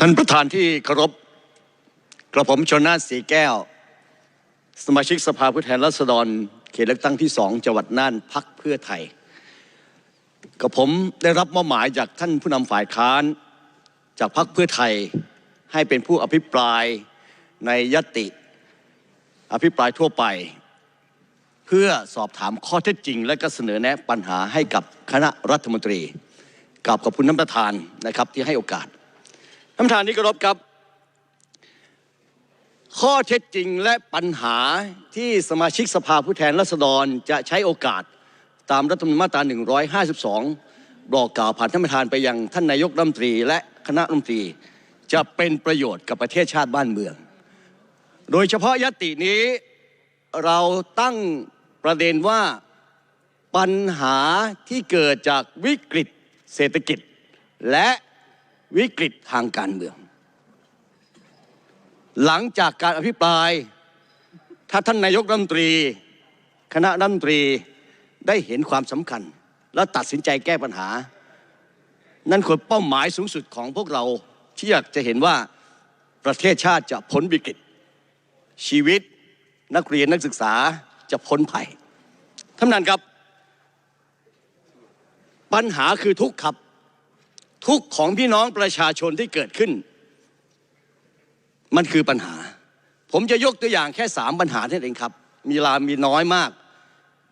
ท่านประธานที่เคารพกระผมชนนาสีแก้ว สมาชิกสภาผู้แทนราษฎร เขตเลือกตั้งที่สองจังหวัดน่านพักเพื่อไทยกับผมได้รับมอบหมายจากท่านผู้นำฝ่ายค้าน จากพักเพื่อไทยให้เป็นผู้อภิปรายในยติ อภิปรายทั่วไป เพื่อสอบถามข้อเท็จจริง และก็เสนอแนะปัญหาให้กับคณะรัฐมนตรีกับขอบคุณท่านประธานนะครับที่ให้โอกาส ท่านประธานที่เคารพครับ ข้อเท็จจริงและปัญหาที่สมาชิกสภาผู้แทนราษฎรจะใช้โอกาสตามรัฐธรรมนูญมาตรา 152 บอกกล่าวผ่านท่านประธานไปยังท่านนายกรัฐมนตรี และคณะรัฐมนตรี จะเป็นประโยชน์กับประเทศชาติบ้านเมือง โดยเฉพาะยตินี้เราตั้งประเด็นว่าปัญหาที่เกิดจากวิกฤตเศรษฐกิจ และ วิกฤตทางการเมือง หลังจากการอภิปราย ถ้าท่านนายกรัฐมนตรี คณะรัฐมนตรีได้เห็นความสำคัญ และตัดสินใจแก้ปัญหา นั่นคือเป้าหมายสูงสุดของพวกเราที่อยากจะเห็นว่าประเทศชาติจะพ้นวิกฤต ชีวิตนักเรียนนักศึกษาจะพ้นภัยท่านประธานครับ ปัญหาคือทุกข์ครับ ทุกข์ของพี่น้องประชาชนที่เกิดขึ้น มันคือปัญหา ผมจะยกตัวอย่างแค่สามปัญหาเท่านั้นเองครับ มีลามีน้อยมาก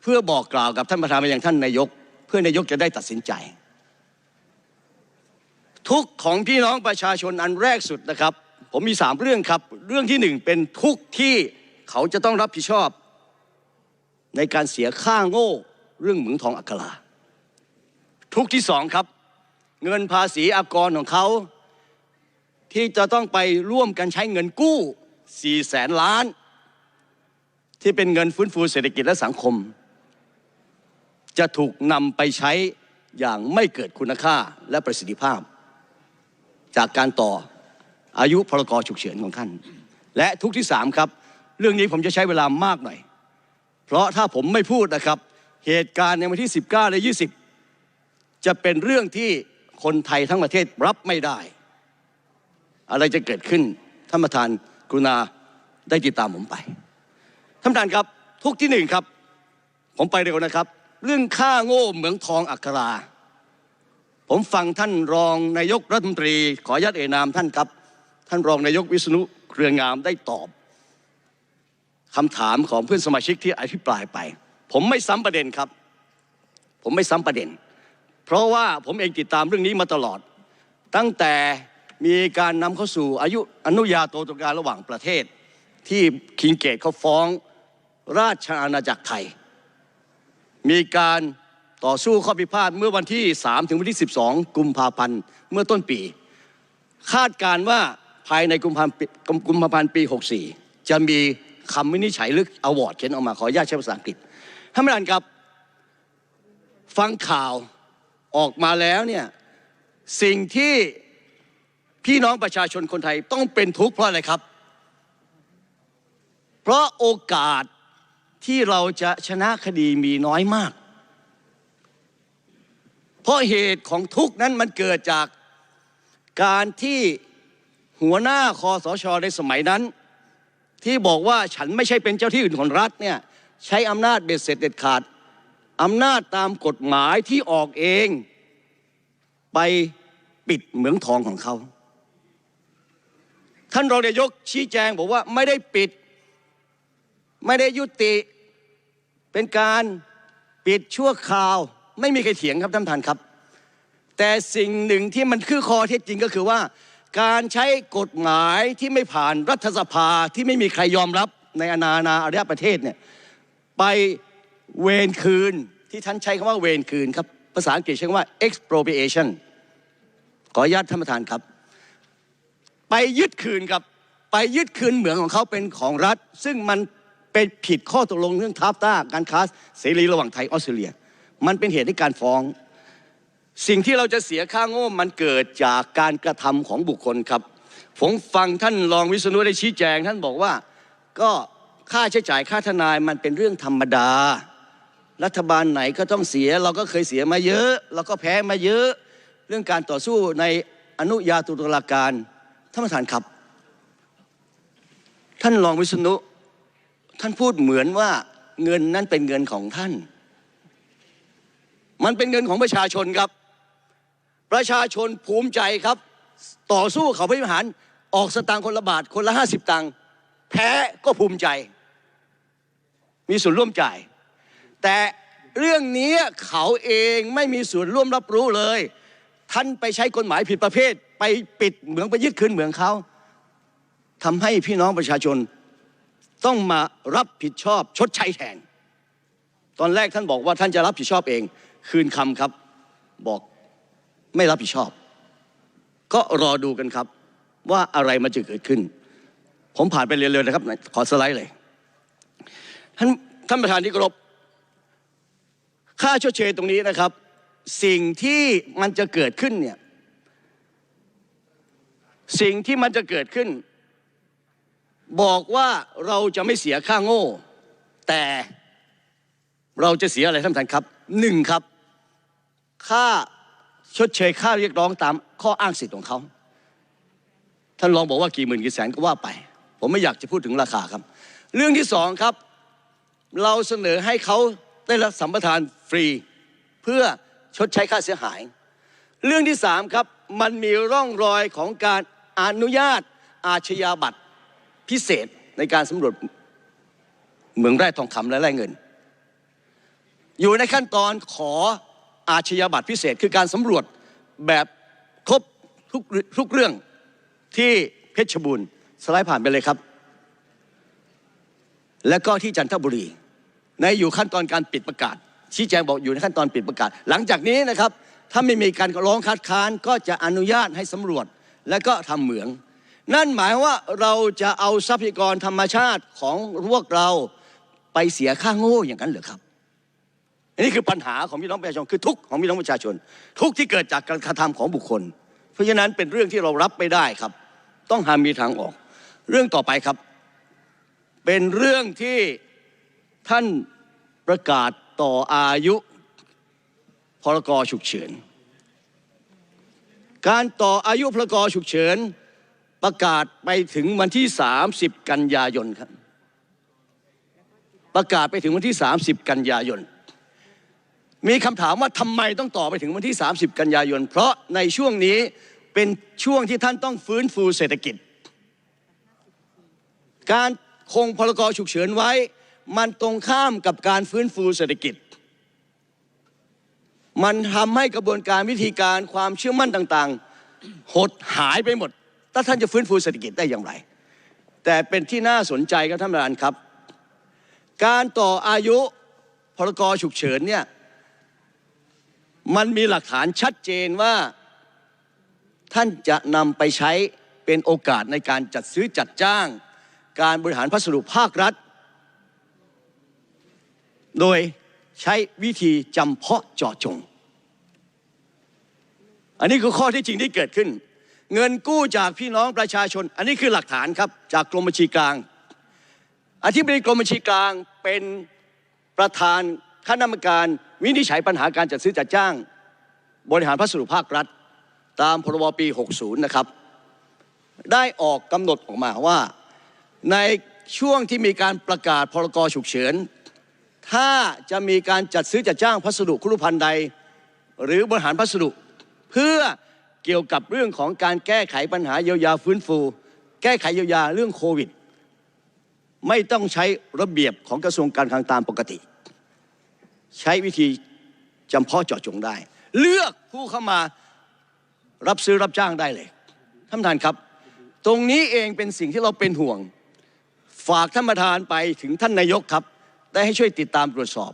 เพื่อบอกกล่าวกับท่านประธานไปยังท่านนายก เพื่อนายกจะได้ตัดสินใจ ทุกข์ของพี่น้องประชาชนอันแรกสุดนะครับ ผมมีสามเรื่องครับ เรื่องที่หนึ่งเป็นทุกข์ที่เขาจะต้องรับผิดชอบ ในการเสียค่าโง่เรื่องเหมืองทองอัคราทุกที่สองครับ เงินภาษีอากรของเขา ที่จะต้องไปร่วมกันใช้เงินกู้4แสนล้าน ที่เป็นเงินฟื้นฟูเศรษฐกิจและสังคม จะถูกนำไปใช้อย่างไม่เกิดคุณค่าและประสิทธิภาพ จากการต่ออายุพรกฉุกเฉินของท่าน และทุกที่สามครับ เรื่องนี้ผมจะใช้เวลามากหน่อย เพราะถ้าผมไม่พูดนะครับ เหตุการณ์ในวันที่ 19 และ 20 จะเป็นเรื่องที่ คนไทยทั้งประเทศรับไม่ได้ อะไรจะเกิดขึ้นท่านประธานกรุณาได้ติดตามผมไปท่านประธานครับทุกที่หนึ่งครับ ผมไปเร็วนะครับ เรื่องค่าโง่เหมืองทองอัครา ผมฟังท่านรองนายกรัฐมนตรี ขออนุญาตเอ่ยนามท่านครับ ท่านรองนายกวิษณุเครืองามได้ตอบคำถามของเพื่อนสมาชิกที่อภิปรายไป ผมไม่ซ้ำประเด็นครับ ผมไม่ซ้ำประเด็น เพราะว่าผมเองติดตามเรื่องนี้มาตลอด ตั้งแต่มีการนำเข้าสู่อายุอนุญาโตตุลาการระหว่างประเทศ ที่คิงเกตเขาฟ้องราชอาณาจักรไทย มีการต่อสู้ข้อพิพาทเมื่อวันที่ 3 ถึงวันที่ 12 กุมภาพันธ์เมื่อต้นปี คาดการว่าภายในกุมภาพันธ์กุมภาพันธ์ปี 64 จะมีคำวินิจฉัยลึกอวอร์ดเขียนออกมาขออนุญาตใช้ภาษาอังกฤษท่านประธานครับ ฟังข่าว ออกมาแล้วเนี่ยสิ่งที่พี่น้องประชาชนคนไทยต้องเป็นทุกข์เพราะอะไรครับ เพราะโอกาสที่เราจะชนะคดีมีน้อยมาก เพราะเหตุของทุกข์นั้นมันเกิดจากการที่หัวหน้าคอสชในสมัยนั้น ที่บอกว่าฉันไม่ใช่เป็นเจ้าที่อื่นของรัฐเนี่ยใช้อำนาจเบ็ดเสร็จเด็ดขาด อำนาจตามกฎหมายที่ออกเอง ไปปิดเหมืองทองของเขา ท่านรองนายกชี้แจงบอกว่าไม่ได้ปิด ไม่ได้ยุติ เป็นการปิดชั่วคราว ไม่มีใครเถียงครับท่านประธานครับ แต่สิ่งหนึ่งที่มันคือคอเท็จจริงก็คือว่า การใช้กฎหมายที่ไม่ผ่านรัฐสภาที่ไม่มีใครยอมรับในอาณานาอารยประเทศเนี่ยไป เวนคืนที่ท่านใช้คำว่าเวนคืนครับ ภาษาอังกฤษใช้คำว่า expropriation ขออนุญาตท่านประธานครับ ไปยึดคืนครับ ไปยึดคืนเหมืองของเขาเป็นของรัฐ ซึ่งมันเป็นผิดข้อตกลงเรื่องทับต้าการค้าเสรีระหว่างไทยออสเตรเลีย มันเป็นเหตุให้การฟ้อง สิ่งที่เราจะเสียค่าโง่มันเกิดจากการกระทำของบุคคลครับ ผมฟังท่านรองวิษณุได้ชี้แจง ท่านบอกว่าก็ค่าใช้จ่ายค่าทนายมันเป็นเรื่องธรรมดา รัฐบาลไหนก็ต้องเสีย เราก็เคยเสียมาเยอะ เราก็แพ้มาเยอะ เรื่องการต่อสู้ในอนุญาตุลาการท่านประธานครับ ท่านรองวิษณุท่านพูดเหมือนว่าเงินนั้นเป็นเงินของท่าน มันเป็นเงินของประชาชนครับ ประชาชนภูมิใจครับ ต่อสู้เขาพิหารออกสตางค์คนละบาทคนละห้าสิบตังค์แพ้ก็ภูมิใจ มีส่วนร่วมจ่าย แต่เรื่องนี้เขาเองไม่มีส่วนร่วมรับรู้เลย ท่านไปใช้กฎหมายผิดประเภท ไปปิดเหมืองไปยึดคืนเหมืองเขาทำให้พี่น้องประชาชนต้องมารับผิดชอบชดใช้แทน ตอนแรกท่านบอกว่าท่านจะรับผิดชอบเอง คืนคำครับ บอกไม่รับผิดชอบ ก็รอดูกันครับ ว่าอะไรมันจะเกิดขึ้น ผมผ่านไปเร็วๆนะครับ ขอสไลด์เลย ท่านท่านประธานที่เคารพ ค่าชดเชยตรงนี้นะครับ สิ่งที่มันจะเกิดขึ้นเนี่ยสิ่งที่มันจะเกิดขึ้น บอกว่าเราจะไม่เสียค่าโง่ แต่เราจะเสียอะไรท่านประธานครับหนึ่งครับ ค่าชดเชยค่าเรียกร้องตามข้ออ้างสิทธิ์ของเขาท่านรองบอกว่ากี่หมื่นกี่แสนก็ว่าไป ผมไม่อยากจะพูดถึงราคาครับ เรื่องที่สองครับ เราเสนอให้เขา ได้รับสัมปทานฟรี เพื่อชดใช้ค่าเสียหาย เรื่องที่สามครับมันมีร่องรอยของการอนุญาตอาชญาบัตรพิเศษในการสำรวจเหมืองแร่ทองคำและแร่เงิน อยู่ในขั้นตอนขออาชญาบัตรพิเศษ คือการสำรวจแบบครบทุกทุกเรื่องที่เพชรบูรณ์สไลด์ผ่านไปเลยครับ และก็ที่จันทบุรี ในอยู่ขั้นตอนการปิดประกาศ ชี้แจงบอกอยู่ในขั้นตอนปิดประกาศ หลังจากนี้นะครับถ้าไม่มีการร้องคัดค้านก็จะอนุญาตให้สำรวจและก็ทำเหมือง นั่นหมายว่าเราจะเอาทรัพยากรธรรมชาติของพวกเราไปเสียค่าโง่อย่างนั้นเหรือครับอันนี้คือปัญหาของพี่น้องประชาชนคือทุกของพี่น้องประชาชน ทุกที่เกิดจากการกระทำของบุคคล เพราะฉะนั้นเป็นเรื่องที่เรารับไม่ได้ครับ ต้องหามีทางออก เรื่องต่อไปครับ เป็นเรื่องที่ท่าน ประกาศต่ออายุพรกฉุกเฉิน การต่ออายุพรกฉุกเฉิน ประกาศไปถึงวันที่ 30 กันยายนครับ ประกาศไปถึงวันที่ 30 กันยายน มีคำถามว่าทำไมต้องต่อไปถึงวันที่ 30 กันยายน เพราะในช่วงนี้เป็นช่วงที่ท่านต้องฟื้นฟูเศรษฐกิจ การคงพรกฉุกเฉินไว้ มันตรงข้ามกับการฟื้นฟูเศรษฐกิจ มันทำให้กระบวนการวิธีการความเชื่อมั่นต่างๆ หดหายไปหมด ถ้าท่านจะฟื้นฟูเศรษฐกิจได้อย่างไร แต่เป็นที่น่าสนใจครับท่านประธานครับ การต่ออายุพรกฉุกเฉินเนี่ยมันมีหลักฐานชัดเจนว่าท่านจะนำไปใช้เป็นโอกาสในการจัดซื้อจัดจ้าง การบริหารพัสดุภาครัฐ โดยใช้วิธีจำเพาะเจาะจง อันนี้คือข้อที่จริงที่เกิดขึ้น เงินกู้จากพี่น้องประชาชน อันนี้คือหลักฐานครับจากกรมบัญชีกลาง อธิบดีกรมบัญชีกลางเป็นประธานคณะกรรมการวินิจฉัยปัญหาการจัดซื้อจัดจ้าง บริหารพัสดุภาครัฐ ตามพรบปี 60 นะครับ ได้ออกกำหนดออกมาว่าในช่วงที่มีการประกาศพรกฉุกเฉิน ถ้าจะมีการจัดซื้อจัดจ้างพัสดุคุรุพันธ์ใด หรือบริหารพัสดุ เพื่อเกี่ยวกับเรื่องของการแก้ไขปัญหาเยียวยาฟื้นฟู แก้ไขเยียวยาเรื่องโควิด ไม่ต้องใช้ระเบียบของกระทรวงการคลังตามปกติ ใช้วิธีจำเพาะเจาะจงได้ เลือกผู้เข้ามารับซื้อรับจ้างได้เลยท่านประธานครับ ตรงนี้เองเป็นสิ่งที่เราเป็นห่วง ฝากท่านประธานไปถึงท่านนายกครับ ได้ให้ช่วยติดตามตรวจสอบ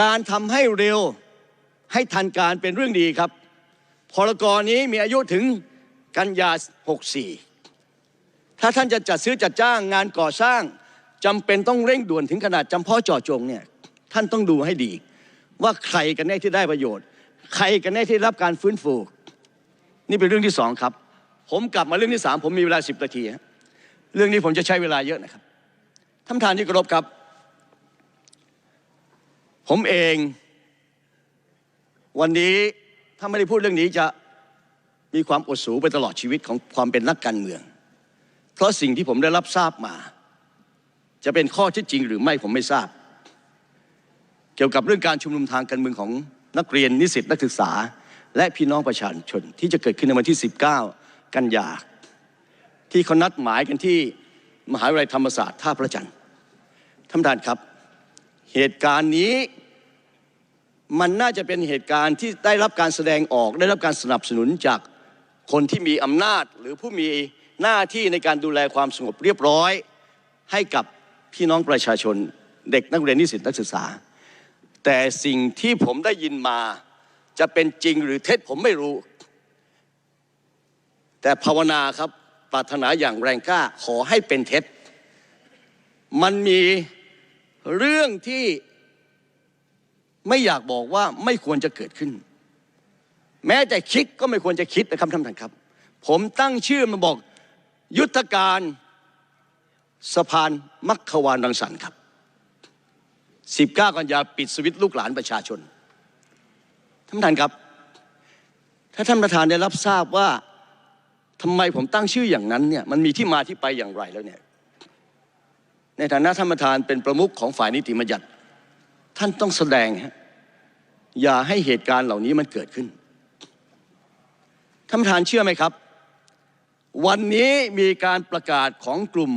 การทำให้เร็วให้ทันการเป็นเรื่องดีครับ พรกรนี้มีอายุถึงกันยา 64 ถ้าท่านจะจัดซื้อจัดจ้างงานก่อสร้างจำเป็นต้องเร่งด่วนถึงขนาดจำเพาะเจาะจงเนี่ยท่านต้องดูให้ดี ว่าใครกันแน่ที่ได้ประโยชน์ ใครกันแน่ที่รับการฟื้นฟู นี่เป็นเรื่องที่สองครับ ผมกลับมาเรื่องที่สามผมมีเวลาสิบนาที เรื่องนี้ผมจะใช้เวลาเยอะนะครับท่านประธานที่เคารพครับ ผมเอง วันนี้ถ้าไม่ได้พูดเรื่องนี้จะมีความอดสูไปตลอดชีวิตของความเป็นนักการเมือง เพราะสิ่งที่ผมได้รับทราบมา จะเป็นข้อที่จริงหรือไม่ผมไม่ทราบ เกี่ยวกับเรื่องการชุมนุมทางการเมืองของนักเรียนนิสิตนักศึกษา และพี่น้องประชาชนที่จะเกิดขึ้นในวันที่ 19 กันยา ที่เขานัดหมายกันที่มหาวิทยาลัยธรรมศาสตร์ท่าพระจันทร์ท่านประธานครับ เหตุการณ์นี้ มันน่าจะเป็นเหตุการณ์ที่ได้รับการแสดงออก ได้รับการสนับสนุนจากคนที่มีอำนาจ หรือผู้มีหน้าที่ในการดูแลความสงบเรียบร้อย ให้กับพี่น้องประชาชน เด็กนักเรียนนิสิตนักศึกษา แต่สิ่งที่ผมได้ยินมาจะเป็นจริงหรือเท็จผมไม่รู้ แต่ภาวนาครับปรารถนาอย่างแรงกล้าขอให้เป็นเท็จ มันมีเรื่องที่ ไม่อยากบอกว่าไม่ควรจะเกิดขึ้น แม้แต่คิดก็ไม่ควรจะคิดนะครับท่านประธานครับ ผมตั้งชื่อมาบอกยุทธการสะพานมัคควานรังสรรค์ครับ 19 กันยาปิดสวิตลูกหลานประชาชน ท่านประธานครับ ถ้าท่านประธานได้รับทราบว่าทำไมผมตั้งชื่ออย่างนั้นเนี่ยมันมีที่มาที่ไปอย่างไรแล้วเนี่ยในฐานะท่านประธานเป็นประมุขของฝ่ายนิติบัญญัติ ท่านต้องแสดงฮะอย่าให้เหตุการณ์เหล่านี้มันเกิดขึ้นท่านประธานเชื่อไหมครับ วันนี้มีการประกาศของกลุ่ม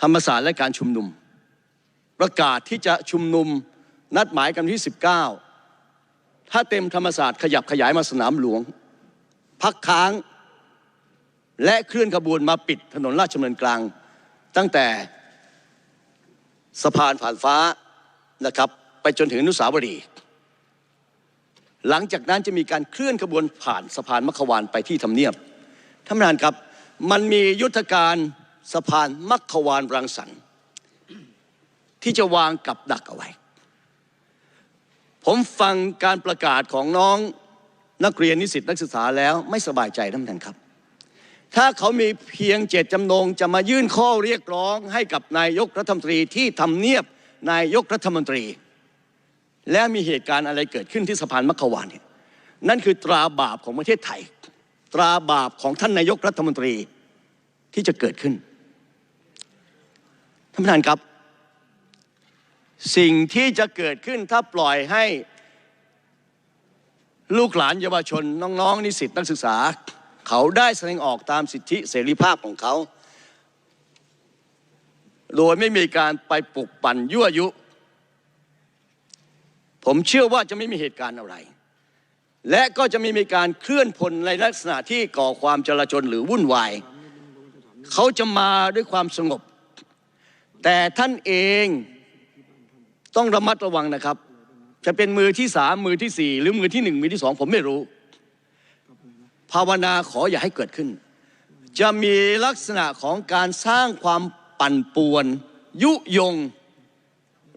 ธรรมศาสตร์และการชุมนุม ประกาศที่จะชุมนุมนัดหมายกันที่ 19 ถ้าเต็มธรรมศาสตร์ขยับขยายมาสนามหลวง พักค้าง และเคลื่อนขบวนมาปิดถนนราชดำเนินกลาง ตั้งแต่ สะพานผ่านฟ้านะครับ ไปจนถึงอนุสาวรีย์หลังจากนั้นจะมีการเคลื่อนขบวนผ่านสะพานมัควานไปที่ทำเนียบท่านประธานครับ มันมียุทธการสะพานมัควานรังสรรค์ที่จะวางกับดักเอาไว้ ผมฟังการประกาศของน้องนักเรียนนิสิตนักศึกษาแล้วไม่สบายใจท่านประธานครับ ถ้าเขามีเพียงเจตจำนงจะมายื่นข้อเรียกร้องให้กับนายกรัฐมนตรีที่ทำเนียบนายกรัฐมนตรี และมีเหตุการณ์อะไรเกิดขึ้นที่สะพานมัควานเนี่ยนั่นคือตราบาปของประเทศไทย ตราบาปของท่านนายกรัฐมนตรีที่จะเกิดขึ้นท่านประธานครับ สิ่งที่จะเกิดขึ้นถ้าปล่อยให้ลูกหลานเยาวชนน้องๆนิสิตนักศึกษา เขาได้แสดงออกตามสิทธิเสรีภาพของเขา โดยไม่มีการไปปลุกปั่นยั่วยุ ผมเชื่อว่าจะไม่มีเหตุการณ์อะไร และก็จะไม่มีการเคลื่อนพลในลักษณะที่ก่อความจลาจลหรือวุ่นวาย เขาจะมาด้วยความสงบ แต่ท่านเองต้องระมัดระวังนะครับ จะเป็นมือที่สามมือที่สี่หรือมือที่หนึ่งมือที่สองผมไม่รู้ ภาวนาขออย่าให้เกิดขึ้น จะมีลักษณะของการสร้างความปั่นป่วน ยุยง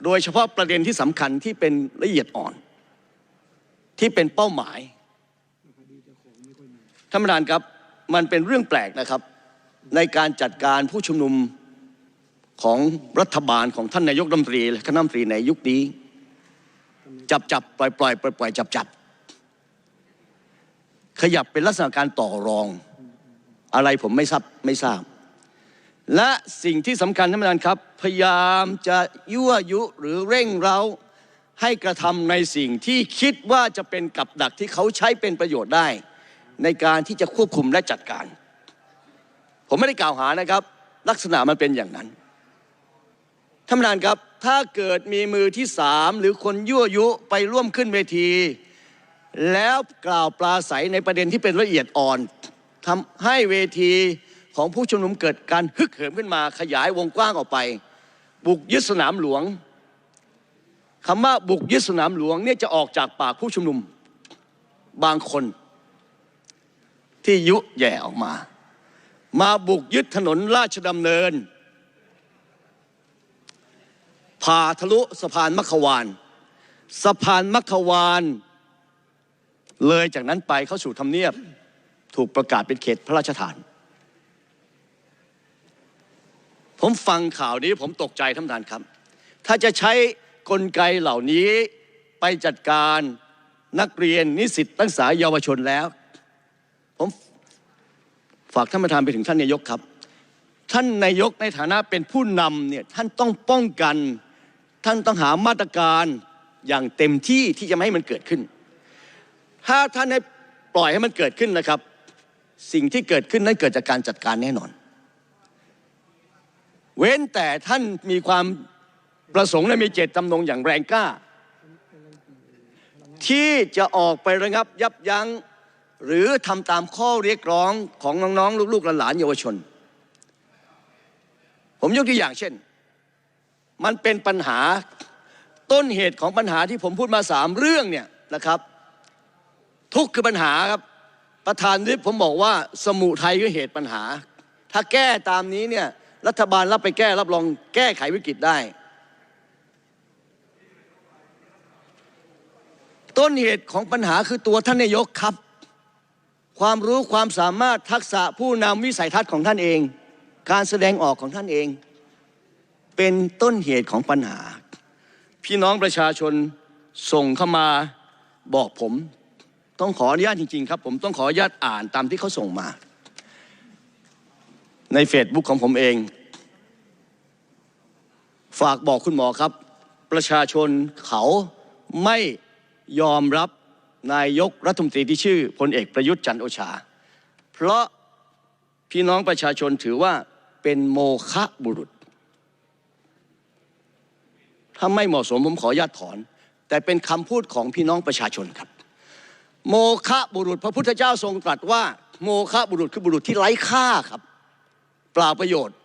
โดยเฉพาะประเด็นที่สำคัญที่เป็นละเอียดอ่อน ที่เป็นเป้าหมายท่านประธานครับมันเป็นเรื่องแปลกนะครับ ในการจัดการผู้ชุมนุมของรัฐบาลของท่านนายกรัฐมนตรีและคณะรัฐมนตรีในยุคนี้ จับจับปล่อยปล่อยปล่อยปล่อยจับจับ ขยับเป็นลักษณะการต่อรอง อะไรผมไม่ทราบไม่ทราบ และสิ่งที่สำคัญท่านประธานครับ พยายามจะยั่วยุหรือเร่งเราให้กระทำในสิ่งที่คิดว่าจะเป็นกับดักที่เขาใช้เป็นประโยชน์ได้ ในการที่จะควบคุมและจัดการ ผมไม่ได้กล่าวหานะครับ ลักษณะมันเป็นอย่างนั้นท่านประธานครับถ้าเกิดมีมือที่สามหรือคนยั่วยุไปร่วมขึ้นเวที แล้วกล่าวปลาใสในประเด็นที่เป็นละเอียดอ่อนทำให้เวทีของผู้ชุมนุมเกิดการฮึกเหิมขึ้นมาขยายวงกว้างออกไป บุกยึดสนามหลวงคำว่าบุกยึดสนามหลวงเนี่ยจะออกจากปากผู้ชุมนุมบางคน ที่ยุแย่ออกมา มาบุกยึดถนนราชดำเนินผ่าทะลุสะพานมัคควาน สะพานมัคควาน เลยจากนั้นไปเข้าสู่ทำเนียบถูกประกาศเป็นเขตพระราชฐาน ผมฟังข่าวนี้ผมตกใจท่านประธานครับ ถ้าจะใช้กลไกเหล่านี้ไปจัดการนักเรียนนิสิตนักศึกษาเยาวชนแล้ว ผมฝากท่านประธานไปถึงท่านนายกครับ ท่านนายกในฐานะเป็นผู้นำเนี่ยท่านต้องป้องกัน ท่านต้องหามาตรการอย่างเต็มที่ที่จะไม่ให้มันเกิดขึ้น ถ้าท่านให้ปล่อยให้มันเกิดขึ้นนะครับ สิ่งที่เกิดขึ้นนั้นเกิดจากการจัดการแน่นอน เว้นแต่ท่านมีความประสงค์และมีเจตจำนงอย่างแรงกล้า ที่จะออกไประงับยับยั้งหรือทำตามข้อเรียกร้องของน้องๆลูกๆหลานๆเยาวชน ผมยกตัวอย่างเช่น มันเป็นปัญหาต้นเหตุของปัญหาที่ผมพูดมาสามเรื่องเนี่ยนะครับ ทุกข์คือปัญหาครับ ประธานวิปผมบอกว่าสมุทัยคือเหตุปัญหา ถ้าแก้ตามนี้เนี่ยรัฐบาลรับไปแก้รับรองแก้ไขวิกฤตได้ ต้นเหตุของปัญหาคือตัวท่านนายกครับ ความรู้ความสามารถทักษะผู้นำวิสัยทัศน์ของท่านเอง การแสดงออกของท่านเอง เป็นต้นเหตุของปัญหา พี่น้องประชาชนส่งเข้ามาบอกผม ต้องขออนุญาตจริงๆครับ ผมต้องขออนุญาตอ่านตามที่เขาส่งมา ในเฟซบุ๊กของผมเอง ฝากบอกคุณหมอครับ ประชาชนเขาไม่ยอมรับนายกรัฐมนตรีที่ชื่อพลเอกประยุทธ์จันทร์โอชา เพราะพี่น้องประชาชนถือว่าเป็นโมฆะบุรุษ ถ้าไม่เหมาะสมผมขออนุญาตถอน แต่เป็นคำพูดของพี่น้องประชาชนครับ โมฆะบุรุษพระพุทธเจ้าทรงตรัสว่า โมฆะบุรุษคือบุรุษที่ไร้ค่าครับเปล่าประโยชน์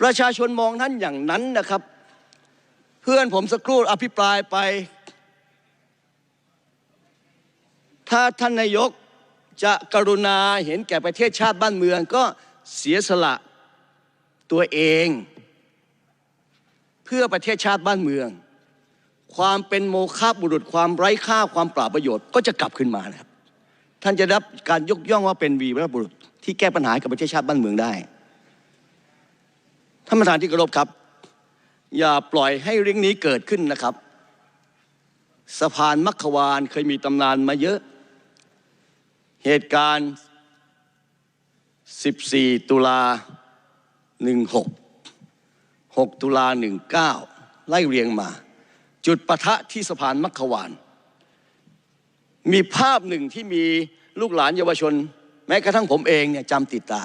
ประชาชนมองท่านอย่างนั้นนะครับ เพื่อนผมสักครู่อภิปรายไป ถ้าท่านนายกจะกรุณาเห็นแก่ประเทศชาติบ้านเมืองก็เสียสละตัวเอง เพื่อประเทศชาติบ้านเมือง ความเป็นโมฆะบุรุษความไร้ค่าความปล่าประโยชน์ก็จะกลับขึ้นมานะครับ ท่านจะรับการยกย่องว่าเป็นวีรบุรุษที่แก้ปัญหากับประเทศชาติบ้านเมืองได้ท่านประธานที่เคารพครับ อย่าปล่อยให้เรื่องนี้เกิดขึ้นนะครับ สะพานมัคควานเคยมีตำนานมาเยอะ เหตุการณ์ 14 ตุลา 16 6 ตุลา 19 ไล่เรียงมา จุดปะทะที่สะพานมัคควาน มีภาพหนึ่งที่มีลูกหลานเยาวชน แม้กระทั่งผมเองเนี่ยจำติดตา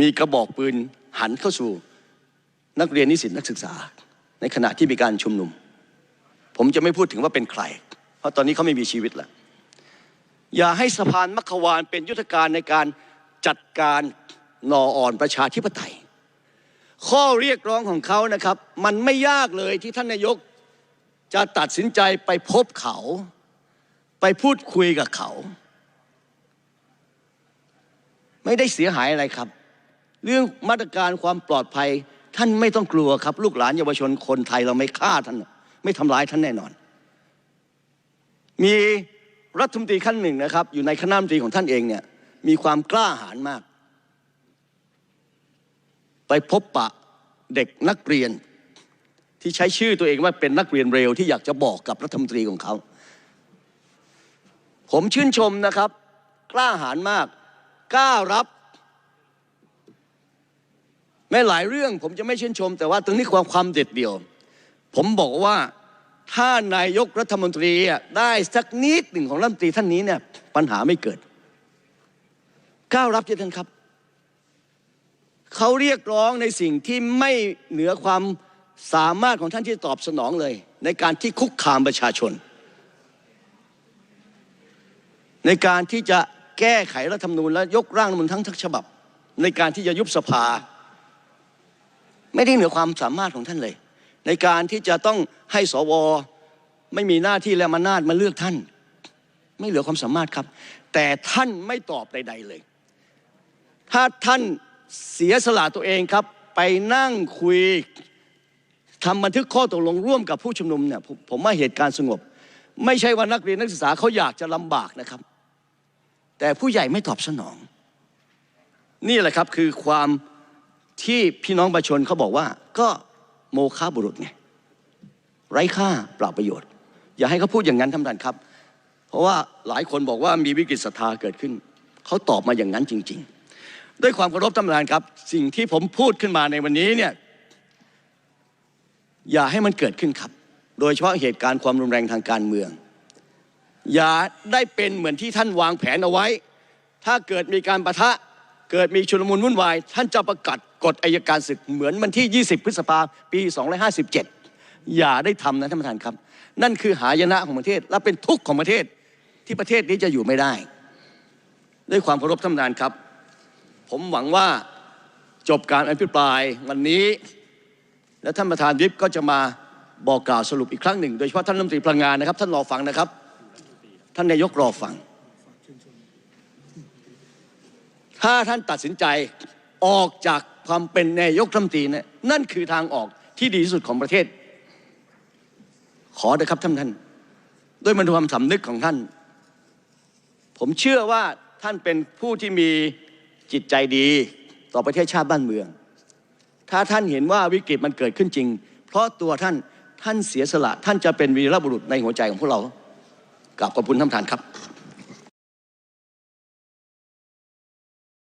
มีกระบอกปืนหันเข้าสู่นักเรียนนิสิตนักศึกษา ในขณะที่มีการชุมนุม ผมจะไม่พูดถึงว่าเป็นใคร เพราะตอนนี้เขาไม่มีชีวิตแล้วอย่าให้สะพานมัคควานเป็นยุทธการในการจัดการนออ่อนประชาธิปไตย ข้อเรียกร้องของเขานะครับ มันไม่ยากเลยที่ท่านนายกจะตัดสินใจไปพบเขา ไปพูดคุยกับเขา ไม่ได้เสียหายอะไรครับ เรื่องมาตรการความปลอดภัย ท่านไม่ต้องกลัวครับ ลูกหลานเยาวชนคนไทยเราไม่ฆ่าท่าน ไม่ทำร้ายท่านแน่นอน มีรัฐมนตรีขั้นหนึ่งนะครับ อยู่ในคณะรัฐมนตรีของท่านเองเนี่ยมีความกล้าหาญมาก ไปพบปะเด็กนักเรียน ที่ใช้ชื่อตัวเองว่าเป็นนักเรียนเร็วที่อยากจะบอกกับรัฐมนตรีของเขา ผมชื่นชมนะครับ กล้าหาญมาก กล้ารับแม้หลายเรื่องผมจะไม่ชื่นชม แต่ว่าตรงนี้ความความเด็ดเดี่ยว ผมบอกว่าถ้านายกรัฐมนตรีได้สักนิดหนึ่งของรัฐมนตรีท่านนี้เนี่ยปัญหาไม่เกิดกล้ารับเช่นกันครับ เขาเรียกร้องในสิ่งที่ไม่เหนือความสามารถของท่านที่ตอบสนองเลย ในการที่คุกคามประชาชน ในการที่จะแก้ไขรัฐธรรมนูญและยกร่างรัฐธรรมนูญทั้งทั้งฉบับ ในการที่จะยุบสภา ไม่ได้เหนือความสามารถของท่านเลย ในการที่จะต้องให้สวไม่มีหน้าที่และอำนาจมาเลือกท่าน ไม่เหลือความสามารถครับ แต่ท่านไม่ตอบใด ๆเลย ถ้าท่าน เสียสละตัวเองครับ ไปนั่งคุยทำบันทึกข้อตกลงร่วมกับผู้ชุมนุมเนี่ยผมว่าเหตุการณ์สงบ ไม่ใช่ว่านักเรียนนักศึกษาเขาอยากจะลำบากนะครับ แต่ผู้ใหญ่ไม่ตอบสนอง นี่แหละครับคือความที่พี่น้องประชาชนเขาบอกว่า ก็โมฆะบุรุษไงไร้ค่าเปล่าประโยชน์ อย่าให้เขาพูดอย่างนั้นท่านประธานครับ เพราะว่าหลายคนบอกว่ามีวิกฤตศรัทธาเกิดขึ้นเขาตอบมาอย่างนั้นจริง ๆ ด้วยความเคารพท่านประธานครับ สิ่งที่ผมพูดขึ้นมาในวันนี้เนี่ยอย่าให้มันเกิดขึ้นครับ โดยเฉพาะเหตุการณ์ความรุนแรงทางการเมือง อย่าได้เป็นเหมือนที่ท่านวางแผนเอาไว้ ถ้าเกิดมีการประทะเกิดมีชุลมุนวุ่นวาย ท่านจะประกาศกฎอายการศึกเหมือนวันที่ 20 พฤษภาปี 257อย่าได้ทำนะท่านประธานครับ นั่นคือหายนะของประเทศและเป็นทุกข์ของประเทศที่ประเทศนี้จะอยู่ไม่ได้ ด้วยความเคารพท่านประธานครับ ผมหวังว่าจบการอภิปรายวันนี้ และท่านประธานวิปก็จะมาบอกกล่าวสรุปอีกครั้งหนึ่ง โดยเฉพาะท่านรัฐมนตรีพลังงานนะครับ ท่านรอฟังนะครับ ท่านนายกรอฟัง ถ้าท่านตัดสินใจออกจากความเป็นนายกรัฐมนตรีนี่ยนั่นคือทางออกที่ดีที่สุดของประเทศ ขอเถอะครับท่านท่านด้วยมันความสำนึกของท่าน ผมเชื่อว่าท่านเป็นผู้ที่มี จิตใจดีต่อประเทศชาติบ้านเมือง ถ้าท่านเห็นว่าวิกฤตมันเกิดขึ้นจริง เพราะตัวท่านท่านเสียสละ ท่านจะเป็นวีรบุรุษในหัวใจของพวกเรากราบขอบคุณท่านประธานครับ